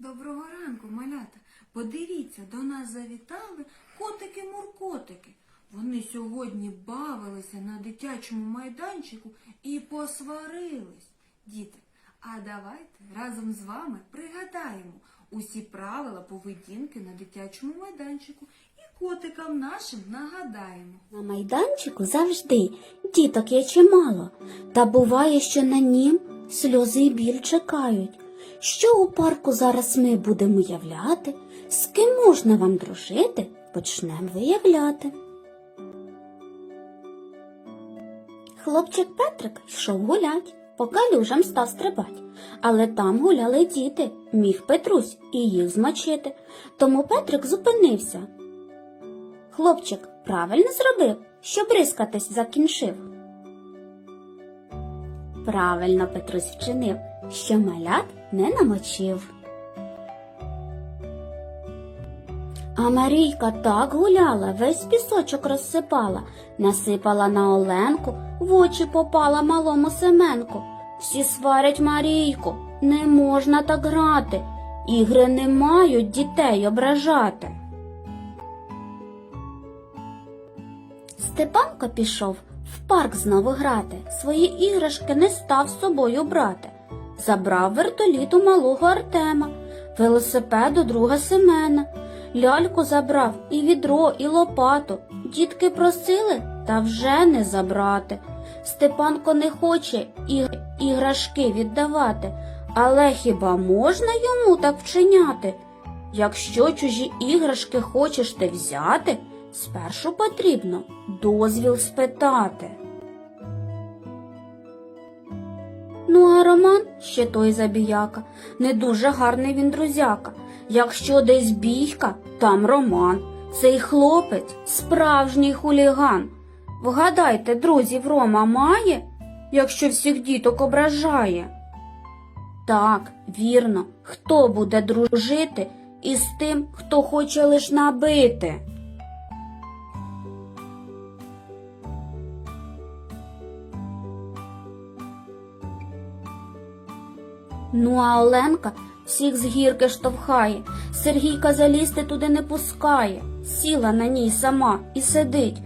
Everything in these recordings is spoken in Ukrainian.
Доброго ранку, малята. Подивіться, до нас завітали котики-муркотики. Вони сьогодні бавилися на дитячому майданчику і посварились. Діти, а давайте разом з вами пригадаємо усі правила поведінки на дитячому майданчику і котикам нашим нагадаємо. На майданчику завжди діток є чимало, та буває, що на нім сльози і біль чекають. Що у парку зараз ми будемо являти, з ким можна вам дружити, почнемо виявляти. Хлопчик Петрик йшов гулять, по калюжам став стрибать, але там гуляли діти, міг Петрусь і їх змочити. Тому Петрик зупинився. Хлопчик правильно зробив, що бризкатись закінчив. Правильно Петрусь вчинив, що малят не намочив. А Марійка так гуляла, весь пісочок розсипала, насипала на Оленку, в очі попала малому Семенку. Всі сварять Марійку, не можна так грати, ігри не мають дітей ображати. Степанко пішов в парк знову грати, свої іграшки не став з собою брати. Забрав вертоліт у малого Артема, велосипед у друга Семена, ляльку забрав і відро, і лопату. Дітки просили, та вже не забрати. Степанко не хоче іг- іграшки віддавати, але хіба можна йому так вчиняти? Якщо чужі іграшки хочеш ти взяти, спершу потрібно дозвіл спитати. Ну, а Роман ще той забіяка, не дуже гарний він друзяка. Якщо десь бійка, там Роман. Цей хлопець справжній хуліган. Вгадайте, друзів Рома має, якщо всіх діток ображає. Так, вірно, хто буде дружити із тим, хто хоче лиш набити. Ну, а Оленка всіх з гірки штовхає, Сергійка залізти туди не пускає, сіла на ній сама і сидить.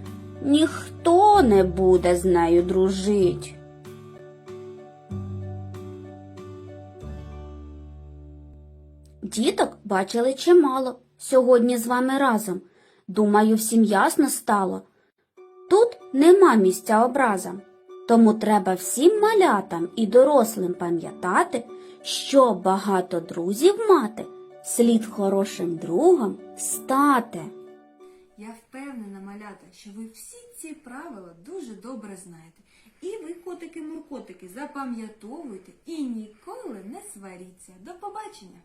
Ніхто не буде з нею дружить. Діток бачили чимало сьогодні з вами разом. Думаю, всім ясно стало. Тут нема місця образам, тому треба всім малятам і дорослим пам'ятати, що багато друзів мати, слід хорошим другом стати. Я впевнена, малята, що ви всі ці правила дуже добре знаєте. І ви, котики-муркотики, запам'ятовуйте і ніколи не сваріться. До побачення!